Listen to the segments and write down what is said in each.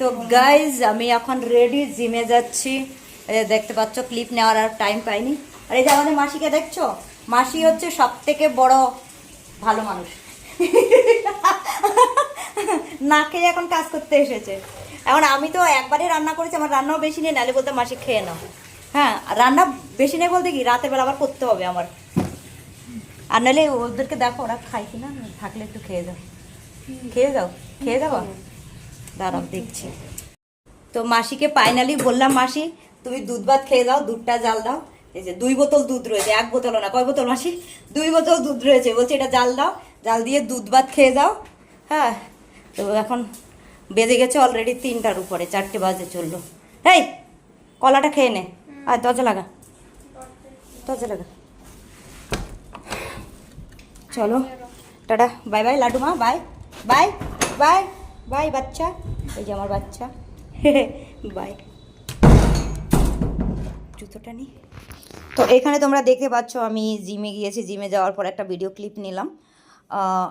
তো গাইজ আমি এখন রেডি জিমে যাচ্ছি। দেখতে পাচ্ছ ক্লিপ নেওয়ার আর টাইম পাইনি। আর এই যে আমাদের মাসিকে দেখছ? মাসি হচ্ছে সব থেকে বড় ভালো মানুষ। না খেয়ে এখন কাজ করতে এসেছে। এখন আমি তো একবারে রান্না করেছি, আমার রান্নাও বেশি নেই, নালে বলতে মাসি খেয়ে নাও। হ্যাঁ রান্না বেশি নেই বলতে কি? রাতের বেলা আবার করতে হবে আমার। আর নাহলে ওদেরকে দেখো, ওরা খায় কিনা? থাকলে একটু খেয়ে যাও। খেয়ে যাও, খেয়ে যাব? দাঁড়াও দেখছি। তো মাসিকে ফাইনালি বললাম মাসি তুমি দুধ ভাত খেয়ে দাও দুধটা জাল দাও। এই যে দুই বোতল দুধ রয়েছে এক বোতল না কয় বোতল মাসি? দুই বোতল দুধ রয়েছে বলছে এটা জাল দাও জাল দিয়ে দুধ ভাত খেয়ে দাও হ্যাঁ তো এখন বেজে গেছে অলরেডি তিনটার উপরে চারটে বাজে চলল। এই কলাটা খেয়ে নে। আর দরজা লাগা। দরজা লাগা। চলো টাটা বাই বাই লাড্ডু মা বাই। বাই বাই বাই বাচ্চা। এই যে আমার বাচ্চা। বাই। জুতোটা নি। তো এখানে তোমরা দেখতে পাচ্ছ, আমি জিমে গিয়েছি। জিমে যাওয়ার পর একটা ভিডিও ক্লিপ নিলাম।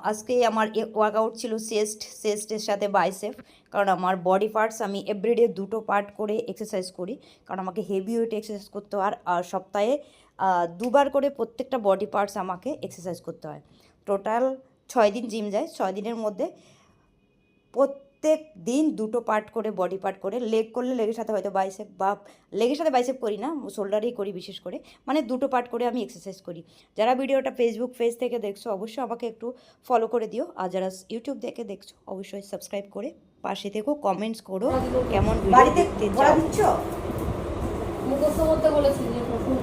আজকে আমার ওয়ার্কআউট ছিল চেস্ট চেস্টের সাথে বাইসেপ কারণ আমার বডি পার্টস আমি এভরিডে দুটো পার্ট করে এক্সারসাইজ করি। কারণ আমাকে হেভি ওয়েট এক্সারসাইজ করতে হয়। আর সপ্তাহে দুবার করে প্রত্যেকটা বডি পার্টস আমাকে এক্সারসাইজ করতে হয়। টোটাল ছয় দিন জিম যায়। ছয় দিনের মধ্যে প্রত্যেক দিন দুটো পার্ট করে বডি পার্ট করে লেগ করলে লেগের সাথে হয়তো বাইসেপ বা লেগের সাথে বাইসেপ করি না শোল্ডারেই করি বিশেষ করে। মানে দুটো পার্ট করে আমি এক্সারসাইজ করি। যারা ভিডিওটা ফেসবুক পেজ থেকে দেখছ অবশ্যই আমাকে একটু ফলো করে দিও। আর যারা ইউটিউব দেখে দেখছ অবশ্যই সাবস্ক্রাইব করে পাশে থেকো কমেন্টস করো কেমন বাড়িতে দিচ্ছ? মুখস্থ করতে বলেছি যে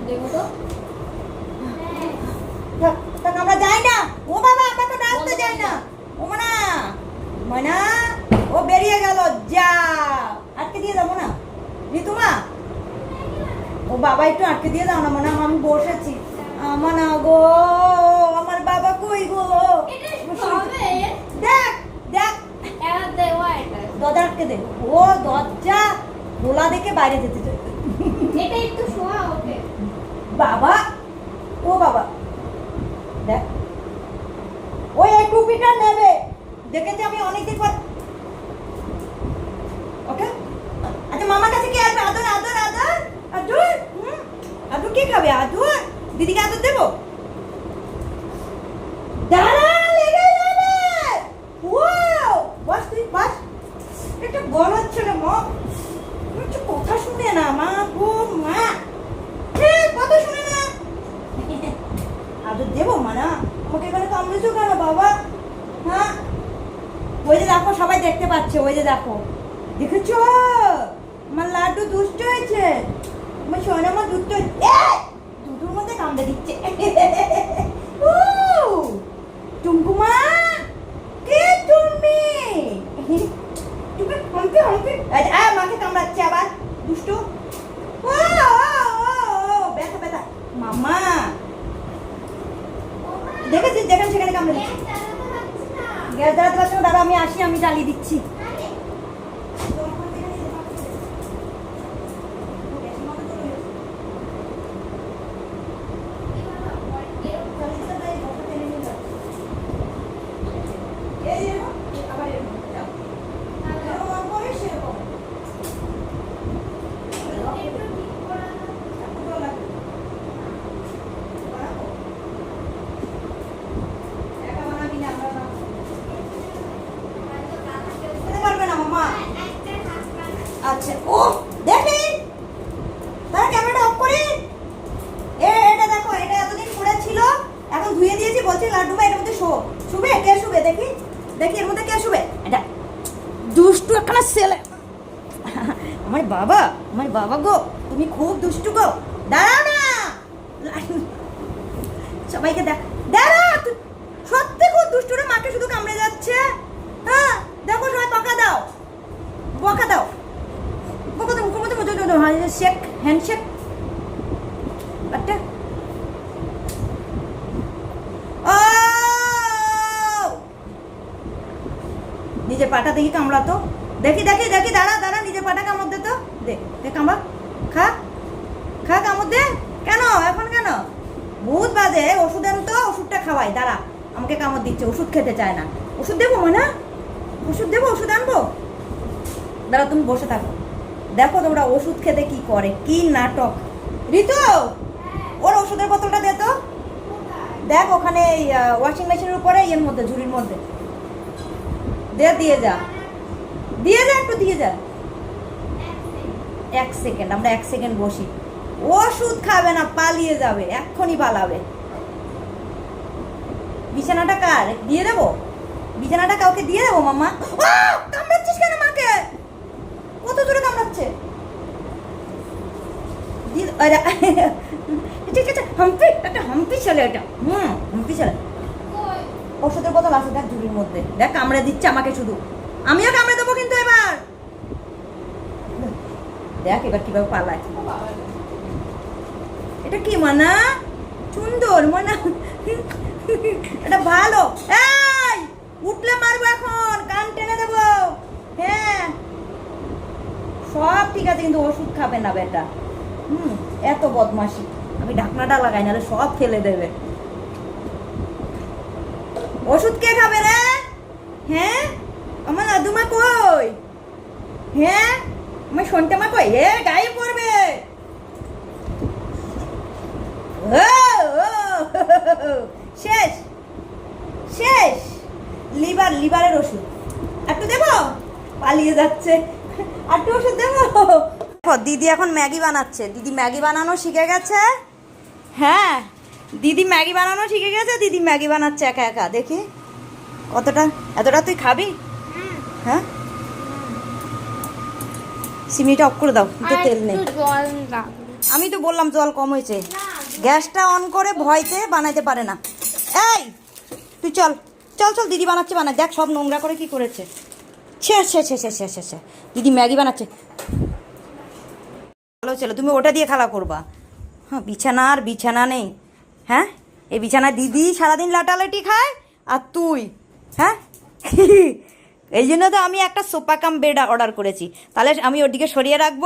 দেখো তো আমরা যাই না ও বাবা আমরা তো নাচতে যাই না ও মানা ময়না ও বেরিয়ে গেল যা আটকে দিয়ে যাব না ঋতুমা ও বাবা একটু আটকে দিয়ে দাও না মনে আমি বসেছি আমার না গো আমার বাবা কই গো? দেখ দেখ। দরজা আটকে দে। ও দরজা খোলা দেখে বাইরে যেতে চাই এটা একটু শোয়া ওকে। বাবা ও বাবা। দেখ। ওই টুপিটা নেবে। দেখেছি আমি অনেকদিন পর ওকে আচ্ছা মামার কাছে কি আসবে আদর আদর আদর আদর হুম আদর কে খাবে আদর দিদিকে আদর দেবো? কথা শুনে না, মা দেবো কেন, বাবা? হ্যাঁ ওই যে দেখো, সবাই দেখতে পাচ্ছে, ওই যে দেখো। দেখেছ? আমার লাড্ডু দুষ্ট হয়েছে। আমার সোনা আমার দুষ্ট এ! দুটোর মধ্যে কামড়ে দিচ্ছে উউ! টুমকুমা কে তুমি তুমি হামকে হামকে আ মাকে কামড়াচ্ছে আবার দুষ্টু ও ও, ও, ও, ব্যথা ব্যথা মামা গ্যাস জ্বালাতে পারছ না দাদা আমি আসি আমি জ্বালিয়ে দিচ্ছি পারবে না মামা আচ্ছা ও দেখি। তারা ক্যামেরাটা অফ করি? এ, এটা দেখো, এটা এতদিন পড়ে ছিল, এখন ধুয়ে দিয়েছি, বলছি লাড্ডু এর মধ্যে শো। শুবে? কে শুবে? দেখি। দেখি এর মধ্যে কে শুবে? এটা দুষ্টু একখানা ছেলে। আমার বাবা আমার বাবা গো, তুমি খুব দুষ্টু গো। দাঁড়াও না। সবাইকে দেখ দাঁড়া তুই সত্যি খুব দুষ্টু রে মাকে শুধু কামড়ে যাচ্ছে হ্যাঁ দেখো সবাই বকা দাও বকা দাও বকা দাও মুখের মধ্যে মধ্যে মধ্যে হয় শেক হ্যান্ডশেক একটা ও নিজের পাটা দেখি কামড়াতো দেখি দেখি দেখি, দাঁড়া দাঁড়া নিজের পাটা কামড় দে তো। দে দে কামড়া। খা খা কামড় দে। কেন? এখন কেন? বহুত বাজে, ওষুধ আন তো, ওষুধটা খাওয়াই। দাঁড়া, আমাকে কামড় দিচ্ছে, ওষুধ খেতে চায় না। ওষুধ দেবো না ওষুধ দেবো, ওষুধ আনব? দাঁড়া, তুমি বসে থাকো। দেখো তোমরা ওষুধ খেতে কি করে, কি নাটক। ঋতু, ওর ওষুধের বোতলটা দে তো। দেখ ওখানে ওয়াশিং মেশিনের উপরে ইয়ের মধ্যে, ঝুড়ির মধ্যে। দে, দিয়ে যা। দিয়ে যা একটু, দিয়ে যা। এক সেকেন্ড, আমরা এক সেকেন্ড বসি। ওষুধ খাবে না, পালিয়ে যাবে, এক্ষুনি পালাবে। বিছানাটা কার? দিয়ে দেবো? বিছানাটা কাউকে দিয়ে দেবো মামা! কামড়াচ্ছিস কেন মাকে? কত দূরে কামড়াচ্ছে? ঠিক আছে হাম্পি, একটা হাম্পি ছেলে এটা। হুম, হাম্পি ছেলে। ওষুধের বোতল আছে, দেখ ঝুড়ির মধ্যে। দেখ কামড়ে দিচ্ছে আমাকে শুধু। আমিও কামড়ে দেবো কিন্তু এবার। দেখ এবার কীভাবে পালায়। এটা কি, মানা? সুন্দর, মানা। এটা ভালো। এই, উঠলে মারবো এখন, কান টেনে দেবো। হ্যাঁ। সব ঠিক আছে, কিন্তু ওষুধ খাবে না বেটা। হুম, এত বদমাসি আমি ঢাকনাটা লাগাই, নাহলে সব ফেলে দেবে। ওষুধ কে খাবে রে? হ্যাঁ? আমার লাদুমা কই? হ্যাঁ? আমার সন্টে মা কই? এ, গায়ে পড়বে। শেষ শেষ। লিভার, লিভারের ওষুধ। একটু দেবো? পালিয়ে যাচ্ছে। একটু ওষুধ দেবো? দিদি এখন ম্যাগি বানাচ্ছে। দিদি ম্যাগি বানানো শিখে গেছে? হ্যাঁ। দিদি ম্যাগি বানানো শিখে গেছে? দিদি ম্যাগি বানাচ্ছে একা একা দেখি। কতটা? এতটা তুই খাবি? হ্যাঁ? সিমিটা অফ করে দাও তো তেল নেই। আমি তো বললাম জল কম হয়েছে। গ্যাসটা অন করে ভয়তে বানাইতে পারে না। এই তুই চল চল চল দিদি বানাচ্ছে বানা দেখ সব নোংরা করে কি করেছে। ছে ছে ছে ছে ছে ছে ছে। দিদি ম্যাগি বানাচ্ছে। ভালো ছিল তুমি ওটা দিয়ে খেলা করবা। হ্যাঁ বিছানা আর বিছানা নেই। হ্যাঁ? এই বিছানায় দিদি সারাদিন লাটালাটি খায়, আর তুই হ্যাঁ? এই জন্য তো আমি একটা সোপা কাম বেড অর্ডার করেছি। তাহলে আমি ওদিকে সরিয়ে রাখব,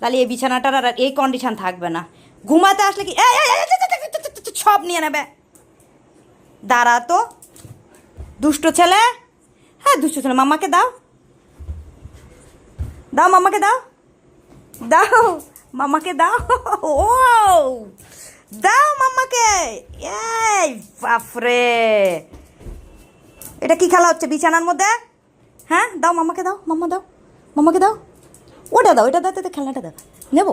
তাহলে এই বিছানাটার আর এই কন্ডিশন থাকবে না। ঘুমাতে আসলে কি সব নিয়ে নেবে। দাঁড়া তো। দুষ্ট ছেলে। হ্যাঁ দুষ্ট ছেলে, মামাকে দাও। দাও, মামাকে দাও। দাও, মামাকে দাও। ও! দাও মাম্মাকে! এই বাপরে! এটা কি খেলা হচ্ছে বিছানার মধ্যে? হ্যাঁ? দাও মাম্মাকে দাও মাম্মা দাও মাম্মাকে দাও। ওটা দাও এটা দাও দাও, খেলনাটা দাও। নেব?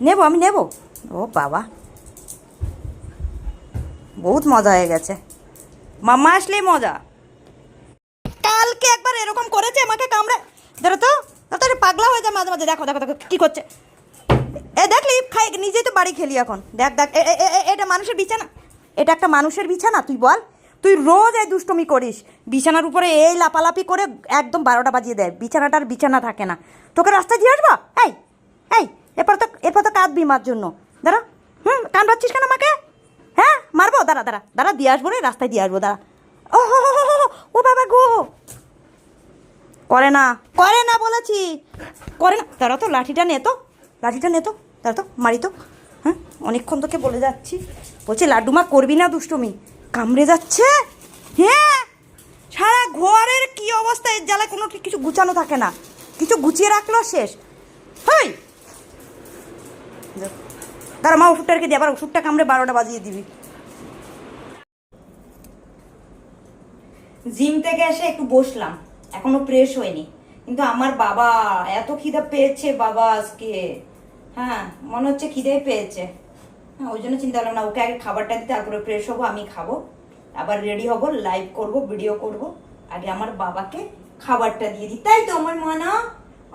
নেব আমি নেব? ও বাবা। বহুত মজা হয়ে গেছে। মাম্মা আসলেই মজা। কালকে একবার এরকম করেছে আমাকে কামড়ে ধরো তো তো পাগলা হয়ে যায় মাঝে মাঝে। দেখো দেখো দেখো কী করছে। এ দেখলি খাই নিজেই তো বাড়ি খেলি এখন। দেখ দেখ এটা মানুষের বিছানা। এটা একটা মানুষের বিছানা তুই বল। তুই রোজ এই দুষ্টমি করিস। বিছানার উপরে এই লাপালাপি করে একদম বারোটা বাজিয়ে দেয়। বিছানাটার বিছানা থাকে না। তোকে রাস্তায় দিয়ে আসব? এই এই এরপর তো এরপর তো কাঁদবি মার জন্য। দাঁড়া। হুম কান পাচ্ছিস কেন আমাকে? হ্যাঁ মারবো? দাঁড়া দাঁড়া দাঁড়া দিয়ে আসব রে রাস্তায় দিয়ে আসব দাঁড়া। ও হো হো, ও বাবা গো। করে না। করে না বলেছি। করে না। তারা তো লাঠিটা নে তো। লাঠিটা নে তো। তারা তো, মারি তো। হ্যাঁ অনেকক্ষণ তোকে বলে যাচ্ছি। বলছি লাড্ডুমা করবি না দুষ্টুমি? কামড়ে যাচ্ছে? হ্যাঁ? সারা ঘরের কি অবস্থা? এর জ্বালায় কোনো কিছু গুছানো থাকে না। কিছু গুছিয়ে রাখল শেষ। হই! তারা মা, ওষুধটা রেখে দিয়ে আবার ওষুধটা কামড়ে বারোটা বাজিয়ে দিবি। জিম থেকে এসে একটু বসলাম। এখনও ফ্রেশ হয়নি। কিন্তু আমার বাবা, এত খিদে পেয়েছে বাবা আজকে। হ্যাঁ মনে হচ্ছে খিদে পেয়েছে। হ্যাঁ ওই জন্য চিন্তা করলাম, না, ওকে আগে খাবারটা দিতে, তারপরে ফ্রেশ হব, আমি খাব। আবার রেডি হব লাইভ করব ভিডিও করব। আগে আমার বাবাকে খাবারটা দিয়ে দিই। তাই তো আমার মনা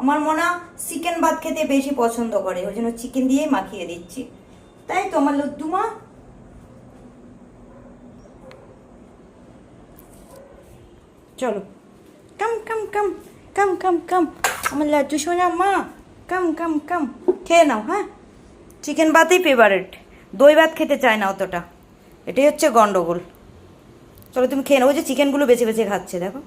আমার মনা চিকেন ভাত খেতে বেশি পছন্দ করে। ওই জন্য চিকেন দিয়েই মাখিয়ে দিচ্ছি। তাই তো আমার লদ্দুমা চলো। কাম কাম কাম কাম কাম কাম। আমার লাড্ডু সোনা মা। কাম কাম কাম। খেয়ে নাও হ্যাঁ? চিকেন ভাতই ফেভারেট দই ভাত খেতে চায় না অতটা। এটাই হচ্ছে গন্ডগোল। চলো তুমি খেয়ে নাও। ওই যে চিকেনগুলো বেছে বেছে খাচ্ছে, দেখো।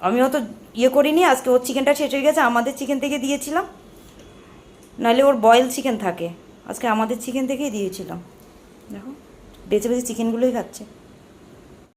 আমি অত ইয়ে করিনি, আজকে ওর চিকেনটা শেষ হয়ে গেছে, আমাদের চিকেন থেকে দিয়েছিলাম। নাহলে ওর বয়েল চিকেন থাকে। আজকে আমাদের চিকেন থেকেই দিয়েছিলাম। দেখো, বেছে বেছে চিকেনগুলোই খাচ্ছে।